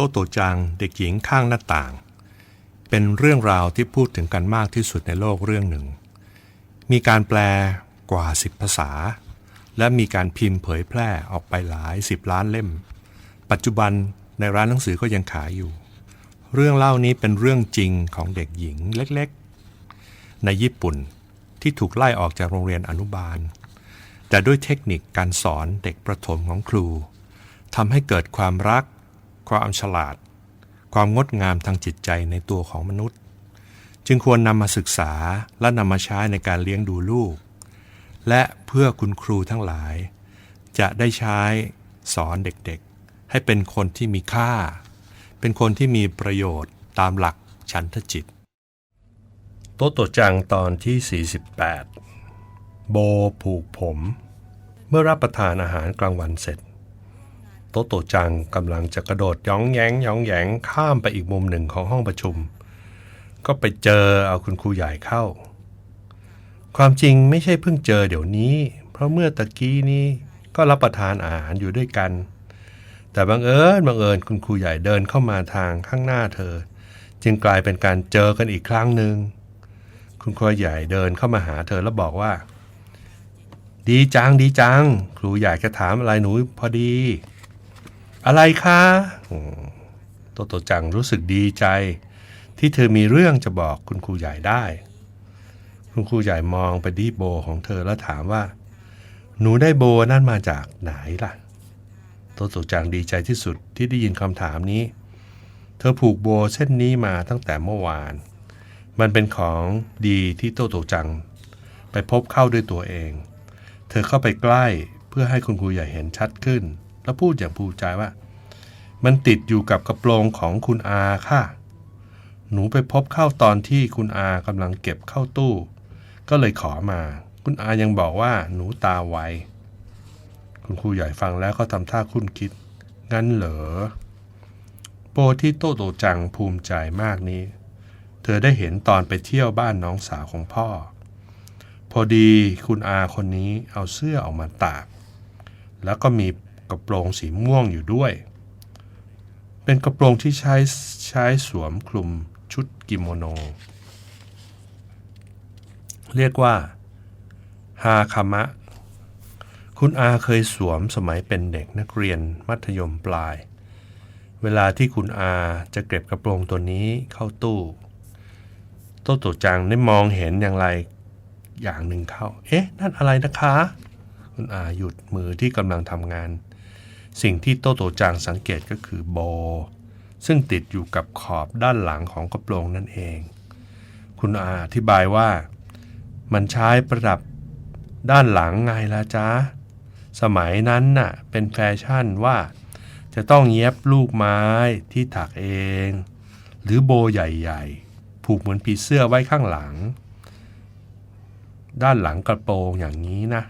โตโตจังเด็กหญิงข้างหน้าต่าง เป็นเรื่องราวที่พูดถึงกันมากที่สุดในโลกเรื่องหนึ่ง มีการแปลกว่า 10 ภาษา และมีการพิมพ์เผยแพร่ออกไปหลาย 10 ล้านเล่ม ปัจจุบันในร้านหนังสือก็ยังขายอยู่ เรื่องเล่านี้เป็นเรื่องจริงของเด็กหญิงเล็กๆ ในญี่ปุ่นที่ถูกไล่ออกจากโรงเรียนอนุบาล แต่ด้วยเทคนิคการสอนเด็กประถมของครูทำให้เกิดความรัก ความฉลาด ความงดงามทางจิตใจในตัวของมนุษย์ จึงควรนำมาศึกษาและนำมาใช้ในการเลี้ยงดูลูก และเพื่อคุณครูทั้งหลาย จะได้ใช้สอนเด็กๆ ให้เป็นคนที่มีค่า เป็นคนที่มีประโยชน์ตามหลักฉันทจิต โตโตจังตอนที่ 48 โบผูกผม เมื่อรับประทานอาหารกลางวันเสร็จ โตโตจังกำลังจะกระโดดย้องแยงย้องแยงข้ามไปอีกมุมหนึ่งของห้องประชุม ก็ไปเจอเอาคุณครูใหญ่เข้า ความจริงไม่ใช่เพิ่งเจอเดี๋ยวนี้ เพราะเมื่อตะกี้นี้ก็รับประทานอาหารอยู่ด้วยกัน แต่บังเอิญบังเอิญคุณครูใหญ่เดินเข้ามาทางข้างหน้าเธอ จึงกลายเป็นการเจอกันอีกครั้งหนึ่งคุณครูใหญ่เดินเข้ามาหาเธอแล้วบอกว่าดีจังดีจัง ครูอยากจะถามอะไรหนูพอดี อะไรคะโตโตจังรู้สึกดีใจ ที่เธอมีเรื่องจะบอกคุณครูใหญ่ได้ คุณครูใหญ่มองไปที่โบของเธอแล้วถามว่า หนูได้โบนั่นมาจากไหนล่ะ โตโตจังดีใจที่สุดที่ได้ยินคำถามนี้ เธอผูกโบเส้นนี้มาตั้งแต่เมื่อวาน มันเป็นของดีที่โตโตจัง ไปพบเข้าด้วยตัวเอง เธอเข้าไปใกล้เพื่อให้คุณครูใหญ่เห็นชัดขึ้น แล้วพูดอย่างภูมิใจว่า มันติดอยู่กับกระโปรงของคุณอาค่ะ หนูไปพบเข้าตอนที่คุณอากำลังเก็บเข้าตู้ ก็เลยขอมา คุณอายังบอกว่าหนูตาไว คุณครูใหญ่ฟังแล้วก็ทำท่าคุ้นคิด งั้นเหรอ โปรที่โตโตจังภูมิใจมากนี้ เธอได้เห็นตอนไปเที่ยวบ้านน้องสาวของพ่อพอดีคุณอาคนนี้เอาเสื้อออกมาตาก แล้วก็มี กระโปรงสีม่วงอยู่ด้วย เป็นกระโปรงที่ใช้ใช้สวมคลุมชุดกิโมโน เรียกว่าฮาคามะ คุณอาเคยสวมสมัยเป็นเด็กนักเรียนมัธยมปลาย เวลาที่คุณอาจะเก็บกระโปรงตัวนี้เข้าตู้โตโตจังได้มองเห็นอย่างไรอย่างหนึ่งเข้า เอ๊ะ นั่นอะไรนะคะ คุณอาหยุดมือที่กำลังทำงาน สิ่งที่โตโตจังสังเกตก็คือโบ ซึ่งติดอยู่กับขอบด้านหลังของกระโปรงนั่นเอง คุณอาอธิบายว่า มันใช้ประดับด้านหลังไงล่ะจ๊ะ สมัยนั้นน่ะเป็นแฟชั่นว่าจะต้องเย็บลูกไม้ที่ถักเอง หรือโบใหญ่ๆ ผูกเหมือนผีเสื้อไว้ข้างหลัง ด้านหลังกระโปรงอย่างนี้นะ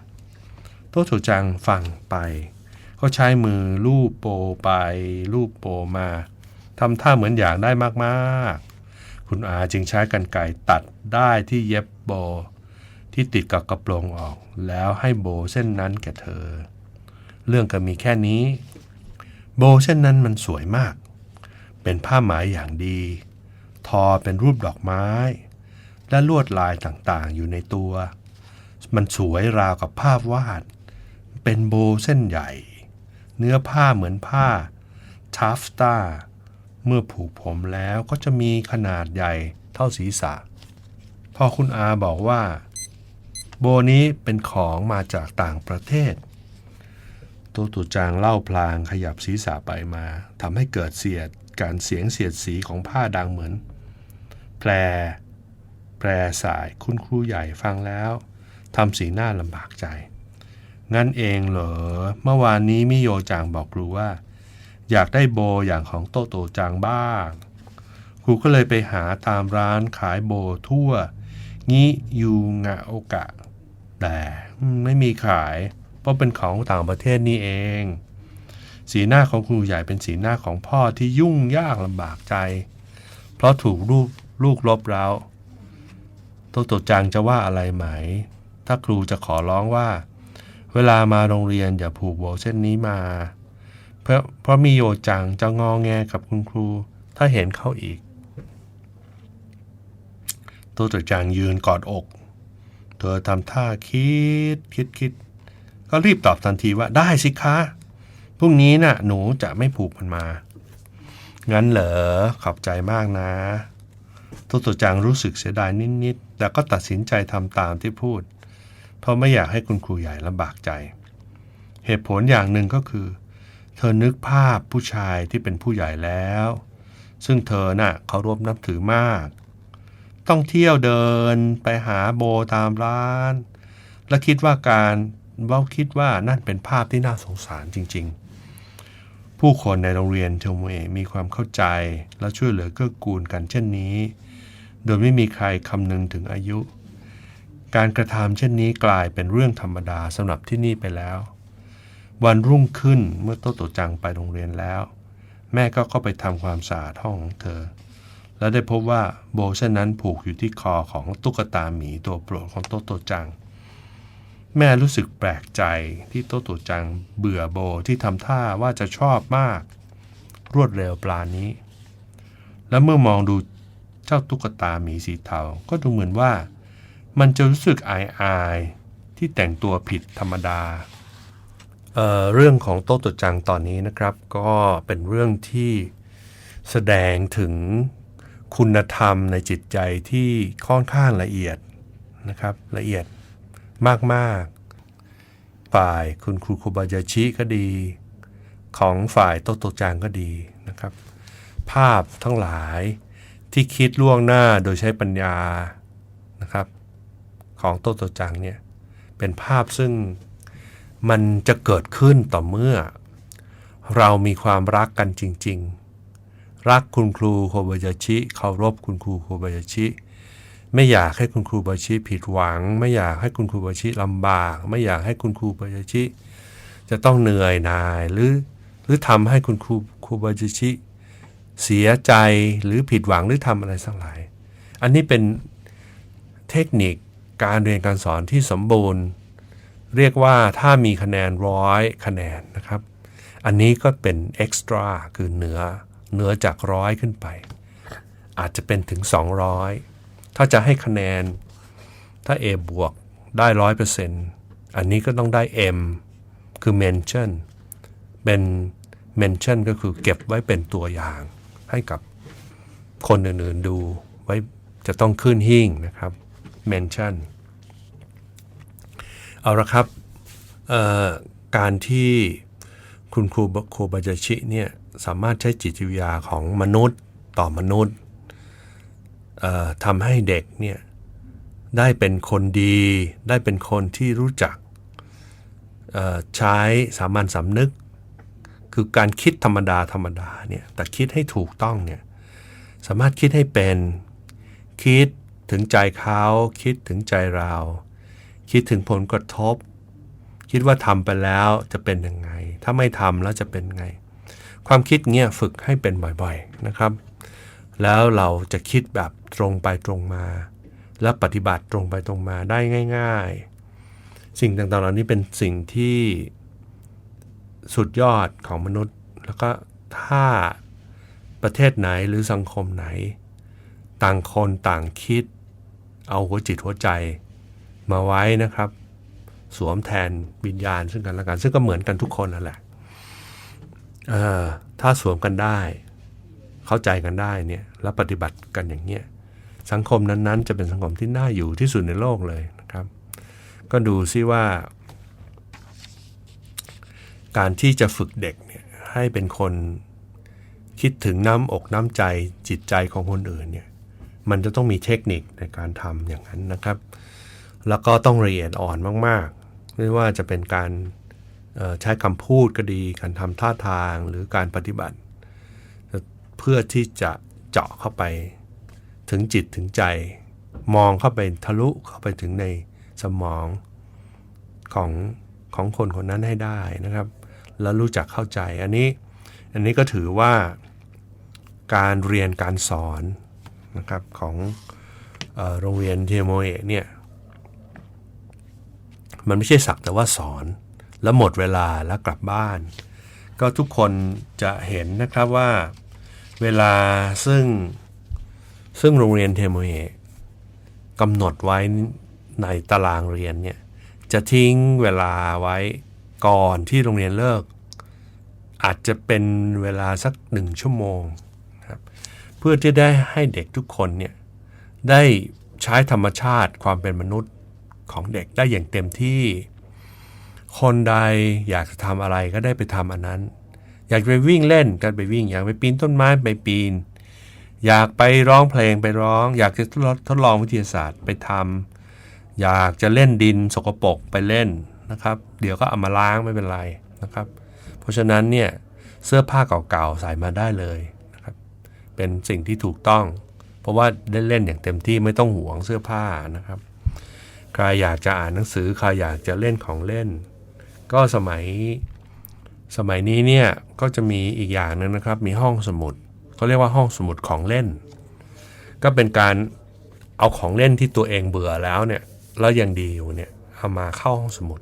โตโฉจังฟังไป ก็ใช้มือลูบโปไปลูบโปมาทำท่าเหมือนอยากได้มากๆ คุณอาจึงใช้กรรไกรตัดได้ที่เย็บโบ ที่ติดกับกระโปรงออก แล้วให้โบเส้นนั้นแก่เธอ เรื่องก็มีแค่นี้ โบเส้นนั้นมันสวยมาก เป็นผ้าไหมอย่างดี ทอเป็นรูปดอกไม้ และลวดลายต่างๆอยู่ในตัว มันสวยราวกับภาพวาด เป็นโบเส้นใหญ่ เนื้อผ้าเหมือนผ้าทาฟตาเมื่อผูกผมแล้วก็จะมีขนาดใหญ่เท่าศีรษะ พอคุณอาบอกว่า โบนี้เป็นของมาจากต่างประเทศตัวตุจางเล่าพลางขยับศีรษะไปมาทำให้เกิดเสียดการเสียงเสียดสีของผ้าดังเหมือน แปลแปรสายคุณครูใหญ่ฟังแล้วทำสีหน้าลำบากใจ งั้นเองเหรอ เมื่อวานนี้มิโยจางบอกครูว่า อยากได้โบอย่างของโตโตจางบ้าง ครูก็เลยไปหาตามร้านขายโบทั่ว งิยูงะโอกะ แต่ไม่มีขาย เพราะเป็นของต่างประเทศนี่เอง สีหน้าของครูใหญ่เป็นสีหน้าของพ่อที่ยุ่งยากลำบากใจ เพราะถูกลูกลูกลบเราโตโตจังจะว่าอะไรไหม ถ้าครูจะขอร้องว่า เวลามาโรงเรียนอย่าผูกโบเส้นนี้มา เพราะเพราะมีโยจังจะงอแงกับคุณครู ถ้าเห็นเขาอีก ตัวตัวจังยืนกอดอก เธอทำท่าคิดคิดคิด ก็รีบตอบทันทีว่าได้สิคะพรุ่งนี้น่ะหนูจะไม่ผูกมันมา งั้นเหรอขอบใจมากนะตัวตัวจังรู้สึกเสียดายนิดๆแต่ก็ตัดสินใจทำตามที่พูด เพราะไม่อยากให้คุณครูใหญ่ลำบากใจ เหตุผลอย่างหนึ่งก็คือ เธอนึกภาพผู้ชายที่เป็นผู้ใหญ่แล้ว ซึ่งเธอน่ะเคารพนับถือมาก ต้องเที่ยวเดินไปหาโบตามร้าน และคิดว่าการว่าคิดว่านั่นเป็นภาพที่น่าสงสารจริง ๆ ผู้คนในโรงเรียนเทมเอมีความเข้าใจและช่วยเหลือเกื้อกูลกันเช่นนี้ โดยไม่มีใครคำนึงถึงอายุ การกระทำเช่นนี้กลายเป็นเรื่องธรรมดาสำหรับที่นี่ไปแล้ว วันรุ่งขึ้นเมื่อโตโตจังไปโรงเรียนแล้ว แม่ก็เข้าไปทำความสะอาดห้องของเธอ และได้พบว่าโบเช่นนั้นผูกอยู่ที่คอของตุ๊กตาหมีตัวโปรดของโตโตจัง แม่รู้สึกแปลกใจที่โตโตจังเบื่อโบที่ทำท่าว่าจะชอบมาก รวดเร็วปลานี้ และเมื่อมองดูเจ้าตุ๊กตาหมีสีเทาก็ดูเหมือนว่า มันจะรู้สึกอายอายๆที่แต่งตัวผิดธรรมดาเเรื่องของโตโตจังตอนนี้นะครับ ก็เป็นเรื่องที่แสดงถึงคุณธรรมในจิตใจที่ค่อนข้างละเอียดนะครับ ละเอียดมากๆ ฝ่ายคุณครูโคบายาชิก็ดี ของฝ่ายโตโตจังก็ดีนะครับ ภาพทั้งหลายที่คิดล่วงหน้าโดยใช้ปัญญานะครับ ของโตโตจังเนี่ยเป็นภาพซึ่งมันจะเกิดขึ้นต่อเมื่อ เรามีความรักกันจริง ๆ รักคุณครูโคบายาชิเคารพคุณครูโคบายาชิ ไม่อยากให้คุณครูบาชิผิดหวัง ไม่อยากให้คุณครูบาชิลำบาก ไม่อยากให้คุณครูบาชิ จะต้องเหนื่อยหน่ายหรือหรือทำให้คุณครูครูบาชิเสียใจหรือผิดหวังหรือทำอะไรสักหลาย อันนี้เป็นเทคนิค การเรียนการสอนที่สมบูรณ์ เรียกว่าถ้ามีคะแนนร้อยคะแนนนะครับ อันนี้ก็เป็นเอ็กซ์ตร้าคือเหนือเหนือจากร้อยขึ้นไป อาจจะเป็นถึง 200 ถ้าจะให้คะแนนถ้า A บวกได้ร้อยเปอร์เซ็นต์อันนี้ก็ต้องได้ M คือ mention เป็น mention ก็คือเก็บไว้เป็นตัวอย่างให้กับคนอื่นๆดูไว้จะต้องขึ้นหิ้งนะครับ mention เอาละครับการที่คุณครูโคบาจาชิเนี่ยสามารถใช้จิตวิทยาของมนุษย์ต่อมนุษย์ทำให้เด็กเนี่ยได้เป็นคนดี ได้เป็นคนที่รู้จักใช้สามัญสำนึก คือการคิดธรรมดาธรรมดาเนี่ยแต่คิดให้ถูกต้องเนี่ยสามารถคิดให้เป็นคิด ถึงใจเขาคิดถึงใจเรา คิดถึงผลกระทบ คิดว่าทำไปแล้วจะเป็นยังไง ถ้าไม่ทำแล้วจะเป็นไง ความคิดเงี้ยฝึกให้เป็นบ่อยๆนะครับ แล้วเราจะคิดแบบตรงไปตรงมา และปฏิบัติตรงไปตรงมาได้ง่าย ๆ สิ่งต่างๆเหล่านี้เป็นสิ่งที่สุดยอดของมนุษย์ แล้วก็ถ้าประเทศไหนหรือสังคมไหน ต่างคนต่างคิด เอาหัวจิตหัวใจมาไว้นะครับ สวมแทนวิญญาณซึ่งกันและกันซึ่งก็เหมือนกันทุกคนนั่นแหละถ้าสวมกันได้ เข้าใจกันได้เนี่ยแล้วปฏิบัติกันอย่างเนี้ยสังคมนั้นๆ จะเป็นสังคมที่น่าอยู่ที่สุดในโลกเลยนะครับ ก็ดูซิว่า การที่จะฝึกเด็กเนี่ยให้เป็นคนคิดถึงน้ำอกน้ำใจจิตใจของคนอื่นเนี่ย มันจะต้องมีเทคนิคในการทำอย่างนั้นนะครับ แล้วก็ต้องละเอียดอ่อนมากๆ ไม่ว่าจะเป็นการใช้คำพูดก็ดี การทำท่าทางหรือการปฏิบัติ เพื่อที่จะเจาะเข้าไปถึงจิตถึงใจ มองเข้าไปทะลุเข้าไปถึงในสมองของของคนคนนั้นให้ได้นะครับ แล้วรู้จักเข้าใจอันนี้อันนี้ก็ถือว่าการเรียนการสอน นะครับของออโรงเรียนเทโมเอะเนี่ยมันไม่ใช่สักแต่ว่าสอน แล้วหมดเวลาแล้วกลับบ้าน ก็ทุกคนจะเห็นนะครับว่าเวลาซึ่งซึ่งโรงเรียนเทโมเอะกำหนดไว้ในตารางเรียนเนี่ยจะทิ้งเวลาไว้ก่อนที่โรงเรียนเลิก อาจจะเป็นเวลาสักหนึ่งชั่วโมง เพื่อที่ได้ให้เด็กทุกคนเนี่ยได้ใช้ธรรมชาติความเป็นมนุษย์ของเด็กได้อย่างเต็มที่ คนใดอยากจะทำอะไรก็ได้ไปทำอันนั้น อยากไปวิ่งเล่นก็ไปวิ่ง อยากไปปีนต้นไม้ไปปีน อยากไปร้องเพลงไปร้อง อยากจะทดลองทดลองวิทยาศาสตร์ไปทำอยากจะเล่นดินสกปรกไปเล่นนะครับ เดี๋ยวก็เอามาล้างไม่เป็นไรนะครับ เพราะฉะนั้นเนี่ยเสื้อผ้าเก่าๆใส่มาได้เลย เป็นสิ่งที่ถูกต้อง เพราะว่าได้เล่นอย่างเต็มที่ไม่ต้องห่วงเสื้อผ้านะครับ ใครอยากจะอ่านหนังสือใครอยากจะเล่นของเล่น ก็สมัยสมัยนี้เนี่ยก็จะมีอีกอย่างหนึงนะครับ มีห้องสมุดเขาเรียกว่าห้องสมุดของเล่น ก็เป็นการเอาของเล่นที่ตัวเองเบื่อแล้วเนี่ยแล้วยังดีอยู่เนี่ยเอามาเข้าห้องสมุด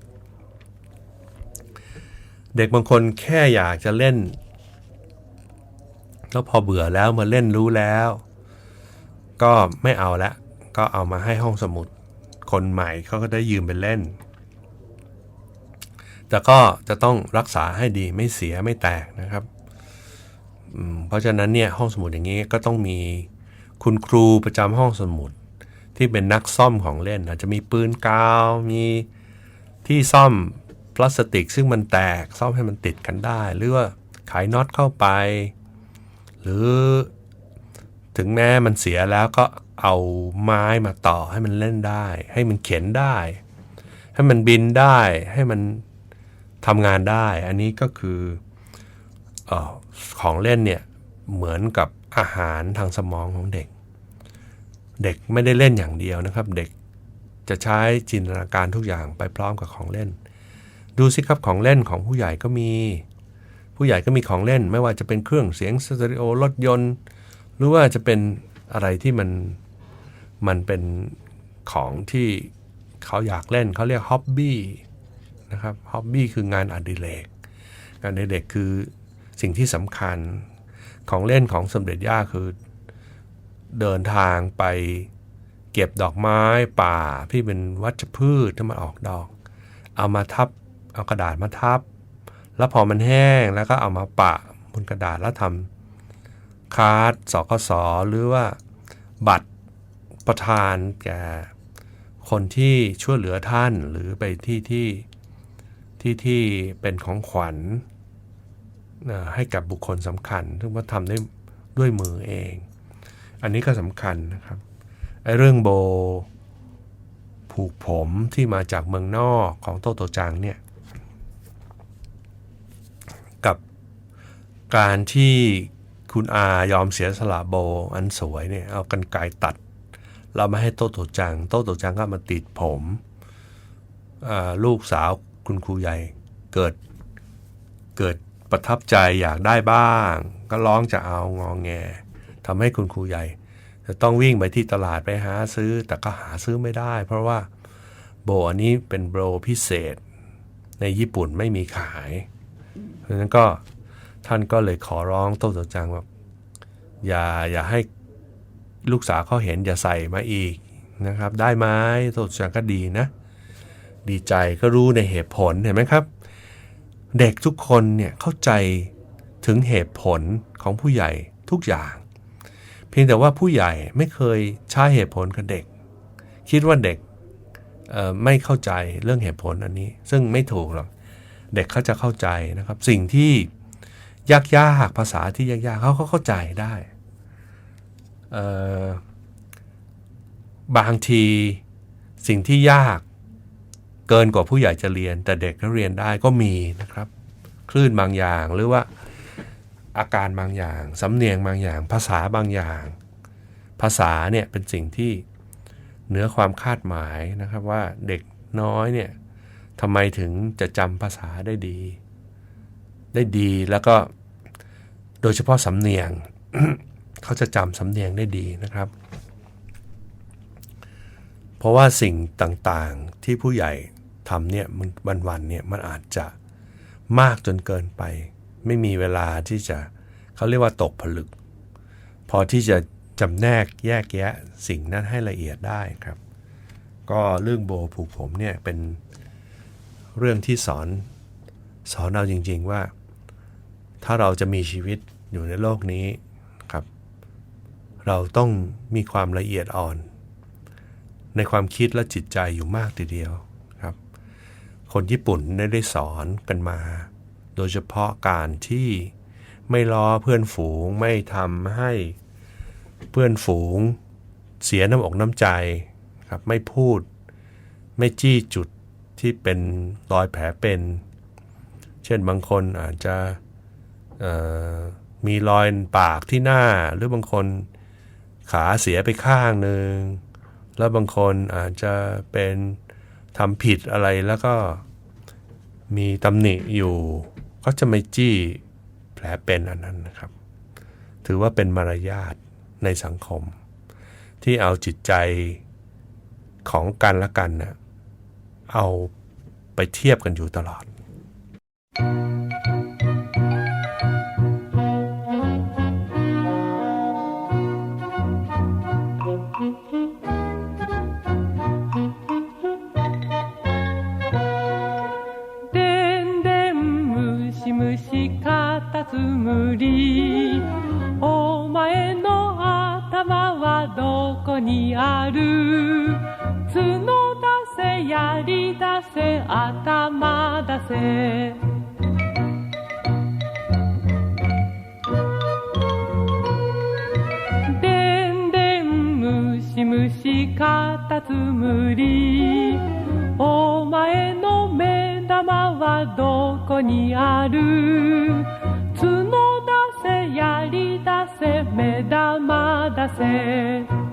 เด็กบางคนแค่อยากจะเล่น แล้วพอเบื่อแล้วมาเล่นรู้แล้ว ก็ไม่เอาละ ก็เอามาให้ห้องสมุด คนใหม่เขาก็ได้ยืมไปเล่น แต่ก็จะต้องรักษาให้ดีไม่เสียไม่แตกนะครับ เพราะฉะนั้นเนี่ยห้องสมุดอย่างนี้ก็ต้องมีคุณครูประจำห้องสมุดที่เป็นนักซ่อมของเล่นอาจจะมีปืนกาว มีที่ซ่อมพลาสติก ซึ่งมันแตกซ่อมให้มันติดกันได้ หรือว่าไขน็อตเข้าไป หรือถึงแม้มันเสียแล้วก็เอาไม้มาต่อให้มันเล่นได้ ให้มันเข็นได้ ให้มันบินได้ ให้มันทำงานได้ อันนี้ก็คือเออของเล่นเนี่ยเหมือนกับอาหารทางสมองของเด็ก เด็กไม่ได้เล่นอย่างเดียวนะครับ เด็กจะใช้จินตนาการทุกอย่างไปพร้อมกับของเล่น ดูสิครับของเล่นของผู้ใหญ่ก็มี ผู้ใหญ่ก็มีของเล่นไม่ว่าจะเป็นเครื่องเสียงสเตอริโอรถยนต์ หรือว่าจะเป็นอะไรที่มันมันเป็นของที่เขาอยากเล่นเขาเรียกฮ็อบบี้นะครับฮ็อบบี้คืองานอดิเรกงานอดิเรกคือสิ่งที่สำคัญของเล่นของสมเด็จย่าคือเดินทางไปเก็บดอกไม้ป่าที่เป็นวัชพืชที่มันออกดอก เอามาทับเอากระดาษมาทับ แล้วพอมันแห้งแล้วก็เอามาปะบนกระดาษแล้วทำคาร์ดสกสหรือว่าบัตรประทานแก่คนที่ช่วยเหลือท่านหรือไปที่ที่ที่ที่เป็นของขวัญให้กับบุคคลสำคัญ ซึ่งว่าทำได้ด้วยมือเอง อันนี้ก็สำคัญนะครับไอ้เรื่องโบผูกผมที่มาจากเมืองนอกของโตโตจังเนี่ย กับ การที่คุณอายอมเสียสละโบอันสวยเนี่ยเอากันไกรตัด เรามาให้โตโตจัง โตโตจังก็มาติดผมลูกสาวคุณครูใหญ่เกิดเกิดประทับใจอยากได้บ้าง ก็ร้องจะเอางองแงทำให้คุณครูใหญ่ จะต้องวิ่งไปที่ตลาดไปหาซื้อ แต่ก็หาซื้อไม่ได้ เพราะว่าโบอันนี้เป็นโบพิเศษ ในญี่ปุ่นไม่มีขายเพราะฉะนั้นก็ ท่านก็เลยขอร้องโตโตจังว่าอย่าอย่าให้ลูกสาวเขาเห็นอย่าใส่มาอีกนะครับ ได้ไหมโตโตจังก็ดีนะ ดีใจก็รู้ในเหตุผลเห็นไหมครับ เด็กทุกคนเนี่ยเข้าใจถึงเหตุผลของผู้ใหญ่ทุกอย่าง เพียงแต่ว่าผู้ใหญ่ไม่เคยใช้เหตุผลกับเด็ก คิดว่าเด็กไม่เข้าใจเรื่องเหตุผลอันนี้ ซึ่งไม่ถูกหรอกเด็กเขาจะเข้าใจนะครับ สิ่งที่ ยากยากๆภาษาที่ยากยากๆเขาเข้าใจได้บางทีสิ่งที่ยากเกินกว่าผู้ใหญ่จะเรียน แต่เด็กก็เรียนได้ก็มีนะครับ คลื่นบางอย่างหรือว่าอาการบางอย่างสำเนียงบางอย่าง ภาษาบางอย่าง ภาษาเนี่ยเป็นสิ่งที่เหนือความคาดหมายนะครับว่าเด็กน้อยเนี่ยทำไมถึงจะจำภาษาได้ดี ได้ดีแล้วก็โดยเฉพาะสำเนียง เขาจะจำสำเนียงได้ดีนะครับ เพราะว่าสิ่งต่างๆที่ผู้ใหญ่ทำเนี่ยมันวันๆเนี่ยมันอาจจะมากจนเกินไป ไม่มีเวลาที่จะเขาเรียกว่าตกผลึก พอที่จะจำแนกแยกแยะสิ่งนั้นให้ละเอียดได้ครับ ก็เรื่องโบผูกผมเนี่ยเป็นเรื่องที่สอนสอนเราจริง ๆ ว่า ถ้าเราจะมีชีวิตอยู่ในโลกนี้ครับ เราต้องมีความละเอียดอ่อน ในความคิดและจิตใจอยู่มากทีเดียวครับ คนญี่ปุ่นได้ได้สอนกันมา โดยเฉพาะการที่ไม่ล้อเพื่อนฝูงไม่ทำให้เพื่อนฝูงเสียน้ำอกน้ำใจครับไม่พูด ไม่จี้จุดที่เป็นรอยแผลเป็น เช่นบางคนอาจจะ มีรอยปากที่หน้าหรือบางคนขาเสียไปข้างหนึ่งแล้วบางคนอาจจะเป็นทำผิดอะไรแล้วก็มีตำหนิอยู่ก็จะไม่จี้แผลเป็นอันนั้นนะครับ ถือว่าเป็นมารยาทในสังคม ที่เอาจิตใจของกันและกันเนะ่ะเอาไปเทียบกันอยู่ตลอด つむりお前の頭はどこにある？角出せ槍出せ頭出せ。でんでんむしむしかたつむり。お前の目玉はどこにある？realidad se me da, amada ser.